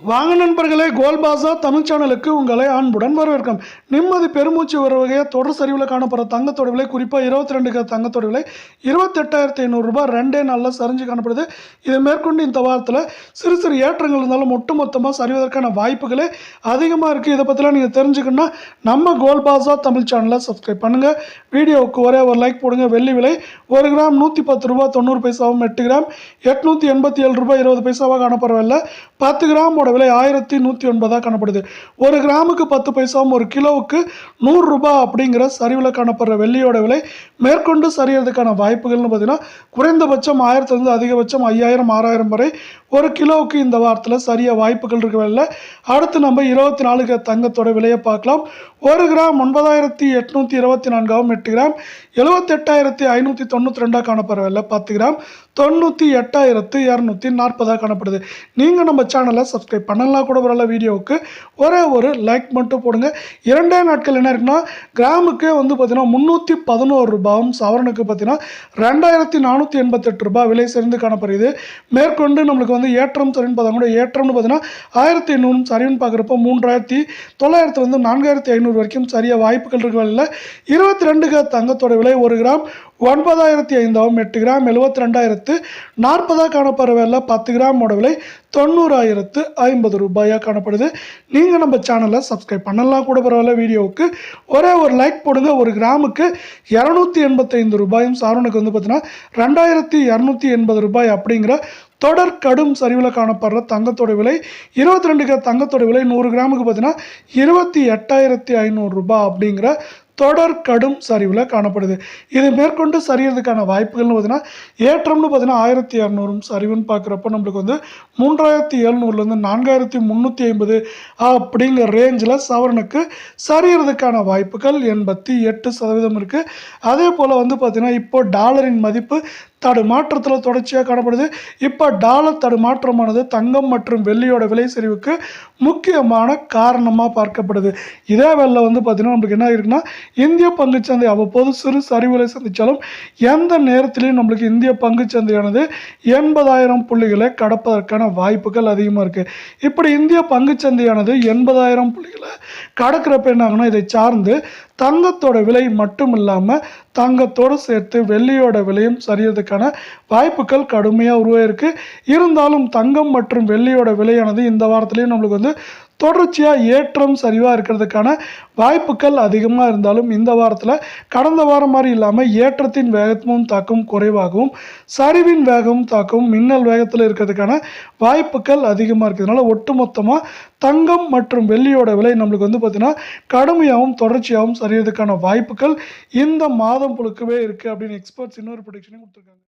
வாங்க நண்பர்களே கோல்பாசா தமிழ் சேனலுக்கு உங்களை அன்புடன் வரவேற்கும். நிம்மதி பெருமூச்சு வர வகையாக தொடர் சரிவில் காணப்படுற தங்கத்தோட விலை குறிப்பாக இருபத்தி ரெண்டு தங்கத்தோட விலை இருபத்தெட்டாயிரத்தி ஐநூறுரூபா ரெண்டே நாளில் சரிஞ்சு காணப்படுது. இதை மேற்கொண்டு இந்த வாரத்தில் சிறு சிறு ஏற்றங்கள் இருந்தாலும் ஒட்டுமொத்தமாக சரிவதற்கான வாய்ப்புகளே அதிகமாக இருக்குது இதை பற்றிலாம் நீங்கள் தெரிஞ்சுக்கணுன்னா நம்ம கோல்பாசா தமிழ் சேனலை சப்ஸ்கிரைப் பண்ணுங்கள் வீடியோவுக்கு ஒரே ஒரு லைக் போடுங்க. வெள்ளி விலை ஒரு கிராம் நூற்றி பத்து ரூபா தொண்ணூறு பைசாவும் எட்டு கிராம் எட்நூற்றி எண்பத்தி ஏழு ரூபாய் இருபது பைசாவாக காணப்படவில்லை பத்து கிராம் கிராமோட விலை ஆயிரத்தி நூற்றி ஒன்பதாக காணப்படுது. ஒரு கிராமுக்கு பத்து பைசாவும் ஒரு கிலோவுக்கு நூறு ரூபாய் அப்படிங்கிற சரிவில் காணப்படுற வெள்ளியோட விலை மேற்கொண்டு சரியறதுக்கான வாய்ப்புகள்னு பார்த்தீங்கன்னா குறைந்தபட்சம் ஆயிரத்துலேருந்து அதிகபட்சம் ஐயாயிரம் ஆறாயிரம் வரை ஒரு கிலோவுக்கு இந்த வாரத்தில் சரிய வாய்ப்புகள் இருக்கவில்லை அடுத்து நம்ம இருபத்தி நாலு தங்கத்தோட விலையை பார்க்கலாம். ஒரு கிராம் ஒன்பதாயிரத்தி எட்நூற்றி இருபத்தி நான்காகவும் எட்டு கிராம் எழுபத்தெட்டாயிரத்தி ஐநூற்றி தொண்ணூற்றி ரெண்டாக காணப்படவில்லை பத்து கிராம். தொண்ணூற்றி எட்டாயிரத்து இரநூத்தி நாற்பதாக காணப்படுது. நீங்கள் நம்ம சேனலை சப்ஸ்கிரைப் பண்ணலாம் கூட வரல வீடியோவுக்கு ஒரே ஒரு லைக் மட்டும் போடுங்க. இரண்டே நாட்கள் என்ன இருக்குன்னா கிராமுக்கே வந்து பார்த்திங்கன்னா முந்நூற்றி பதினோரு ரூபாயும் சவரனுக்கு பார்த்தீங்கன்னா ரெண்டாயிரத்தி நானூற்றி எண்பத்தெட்டு ரூபாய் விலை சேர்ந்து காணப்படுகிறது. மேற்கொண்டு நம்மளுக்கு வந்து ஏற்றம் சரின்னு பார்த்தா கூட ஏற்றம்னு பார்த்தீங்கன்னா ஆயிரத்தி எண்ணூறு சரின்னு பார்க்குறப்போ மூன்றாயிரத்தி தொள்ளாயிரத்துலேருந்து நான்காயிரத்தி ஐநூறு வரைக்கும் சரியாக வாய்ப்புகள் இருக்கவில்லை இருபத்தி ரெண்டுக்கு தங்கத்தோட விலை ஒரு கிராம் ஒன்பதாயிரத்தி ஐந்தாவும் எட்டு கிராம் எழுபத்தி ரெண்டாயிரத்து நாற்பதாக காணப்படுற விலை பத்து கிராமோட விலை தொண்ணூறாயிரத்து ஐம்பது ரூபாயாக காணப்படுது. நீங்கள் நம்ம சேனலை சப்ஸ்கிரைப் பண்ணலாம் கூட பரவாயில்ல வீடியோவுக்கு ஒரே ஒரு லைக் போடுங்க. ஒரு கிராமுக்கு இரநூத்தி எண்பத்தைந்து ரூபாயும் சாரனுக்கு வந்து பார்த்தீங்கன்னா ரெண்டாயிரத்தி இரநூத்தி எண்பது ரூபாய் அப்படிங்கிற தொடர் கடும் சரிவில் காணப்படுற தங்கத்தோட விலை இருபத்தி ரெண்டு தங்கத்தோட விலை நூறு கிராமுக்கு பார்த்தீங்கன்னா இருபத்தி எட்டாயிரத்தி ஐநூறு ரூபாய் அப்படிங்கிற தொடர் கடும் சரிவில் காணப்படுது. இது மேற்கொண்டு சரியறதுக்கான வாய்ப்புகள்னு பார்த்தீங்கன்னா ஏற்றம்னு பார்த்தீங்கன்னா ஆயிரத்தி இரநூறும் சரிவுன்னு பார்க்குறப்ப நம்மளுக்கு வந்து மூன்றாயிரத்தி எழுநூறுலேருந்து நான்காயிரத்தி முந்நூற்றி ஐம்பது அப்படிங்கிற ரேஞ்சில் சவரனுக்கு சரியறதுக்கான வாய்ப்புகள் எண்பத்தி எட்டு சதவீதம் இருக்குது அதே போல் வந்து பார்த்திங்கன்னா இப்போ டாலரின் மதிப்பு தடுமாற்றத்தில் தொடர்ச்சியாக காணப்படுது. இப்போ டாலர் தடுமாற்றமானது தங்கம் மற்றும் வெள்ளியோட விலை சரிவுக்கு முக்கியமான காரணமாக பார்க்கப்படுது. இதே வேலை வந்து பார்த்திங்கன்னா நம்மளுக்கு என்ன இருக்குன்னா இந்திய பங்குச்சந்தை அவ்வப்போது சிறு சரிவுகளை சந்தித்தாலும் எந்த நேரத்திலையும் நம்மளுக்கு இந்திய பங்குச்சந்தையானது எண்பதாயிரம் புள்ளிகளை கடப்பதற்கான வாய்ப்புகள் அதிகமாக இருக்குது இப்படி இந்திய பங்குச்சந்தையானது எண்பதாயிரம் புள்ளிகளை கடக்கிறப்ப என்ன ஆகுனா இதை சார்ந்து தங்கத்தோட விலை மட்டும் இல்லாமல் தங்கத்தோடு சேர்த்து வெள்ளியோட விலையும் சரியறதுக்கான வாய்ப்புகள் கடுமையாக உருவாயிருக்கு. இருந்தாலும் தங்கம் மற்றும் வெள்ளியோட விலையானது இந்த வாரத்துலேயும் நம்மளுக்கு வந்து தொடர்ச்சியாக ஏற்றம் சரிவாக இருக்கிறதுக்கான வாய்ப்புகள் அதிகமாக இருந்தாலும் இந்த வாரத்தில் கடந்த வாரம் மாதிரி இல்லாமல் ஏற்றத்தின் வேகமும் தாக்கம் குறைவாகவும் சரிவின் வேகமும் தாக்கும் மின்னல் வேகத்தில் இருக்கிறதுக்கான வாய்ப்புகள் அதிகமாக இருக்கிறதுனால ஒட்டுமொத்தமாக தங்கம் மற்றும் வெள்ளியோட விலை நம்மளுக்கு வந்து பார்த்திங்கன்னா கடுமையாகவும் தொடர்ச்சியாகவும் சரியறதுக்கான வாய்ப்புகள் இந்த மாதம் புழுக்கவே இருக்குது அப்படின்னு எக்ஸ்பர்ட்ஸ் இன்னொரு ப்ரொடிக்ஷனையும் கொடுத்துருக்காங்க.